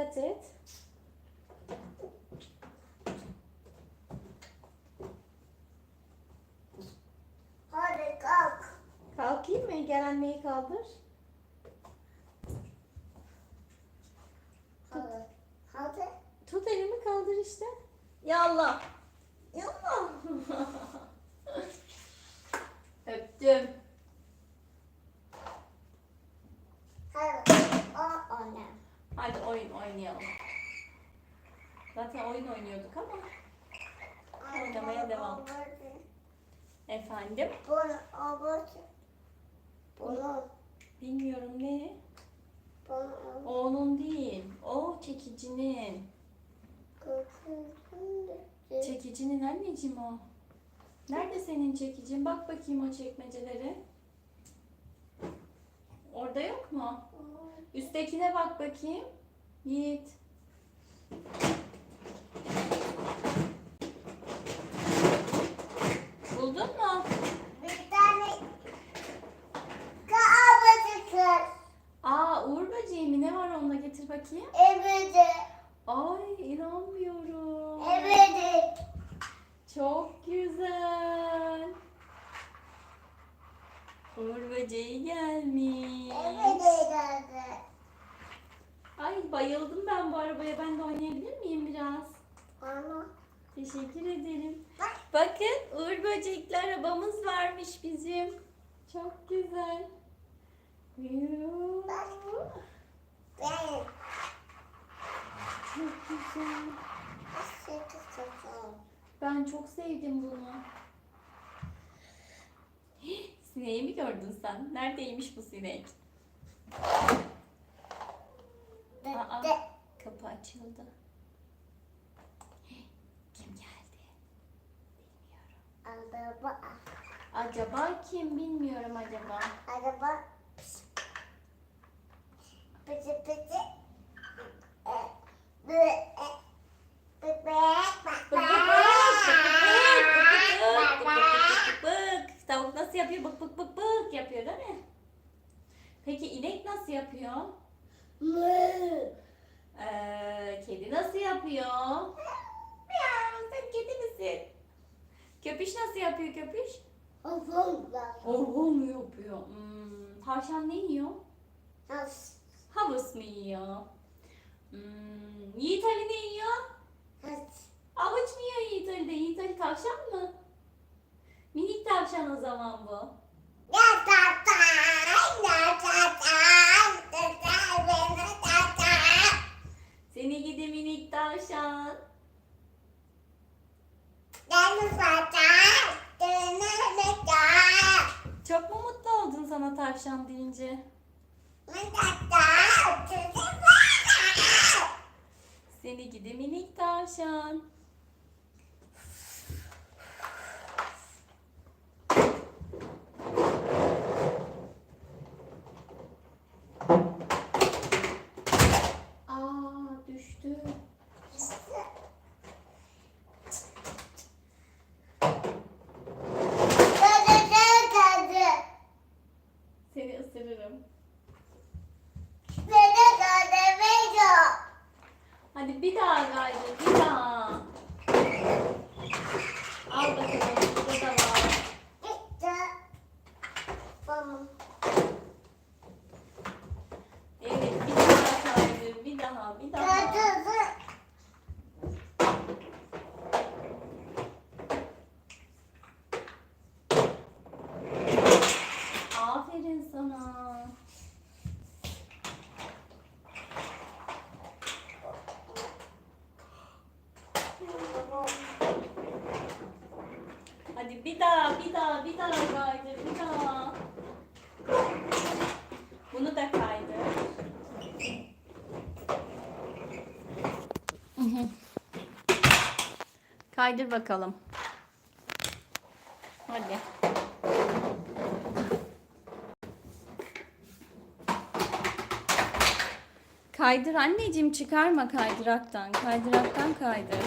dikkat et. Hadi kalk. Kalkayım mı? Gel anneyi kaldır. Hadi. Hadi. Tut elimi kaldır işte. Yallah. Yallah. Öptüm. Hadi. O ona. Hadi oyun oynayalım. Zaten oyun oynuyorduk ama. Oynamaya devam. Efendim? Bilmiyorum ne? O onun değil. O çekicinin. Çekicinin anneciğim o. Nerede senin çekicin? Bak bakayım o çekmecelere. Orada yok mu? Üsttekine bak bakayım. Yiğit. Buldun mu? Bir tane kız. Aa Uğur böceği mi? Ne var onda getir bakayım. Evde. Ay inanmıyorum. Evde. Çok güzel. Uğur böceği gelmiş. Evde geldi. Ay bayıldım ben bu arabaya. Ben de oynayabilir miyim biraz? Ama Teşekkür ederim. Bakın Uğur böcekli arabamız varmış bizim. Çok güzel. Çok güzel. Ben çok sevdim bunu. Sineği mi gördün sen? Neredeymiş bu sinek? Aa, kapı açıldı. Kim geldi? Bilmiyorum. Araba. Acaba kim bilmiyorum acaba. Araba. Pıtı pıtı. Bık bık. Tavuk nasıl yapıyor? Bık bık bık bık yapıyor değil mi? Peki inek nasıl yapıyor? Mı. Ee, kedi nasıl yapıyor? Miyav, sen kedi misin? Köpüş nasıl yapıyor köpüş? Okulda. Orhun mu yapıyor? Hmm, tavşan ne yiyor? Has. Havus mu yiyor? Hmm, Yiğit Ali ne yiyor? Has. Avuç mu yiyor Yiğit Ali de? Yiğit Ali tavşan mı? Minik tavşan o zaman bu. Seni gidi minik tavşan. Çok mu mutlu oldun sana tavşan deyince? Seni gidi minik tavşan. Aa düştü. Tadı, tadı, Seni ısırırım. beni tadı, beni. Hadi bir daha kaydır, bir daha. Al bakalım, burada da var. Bitti. Tamam. Evet, bir daha kaydır, bir daha, bir daha. Tadı, Aferin sana. Hadi bir daha, bir daha, bir daha kaydır, bir daha. Bunu da kaydır. Kaydır bakalım. Hadi. Kaydır anneciğim çıkarma kaydıraktan. Kaydıraktan kaydır.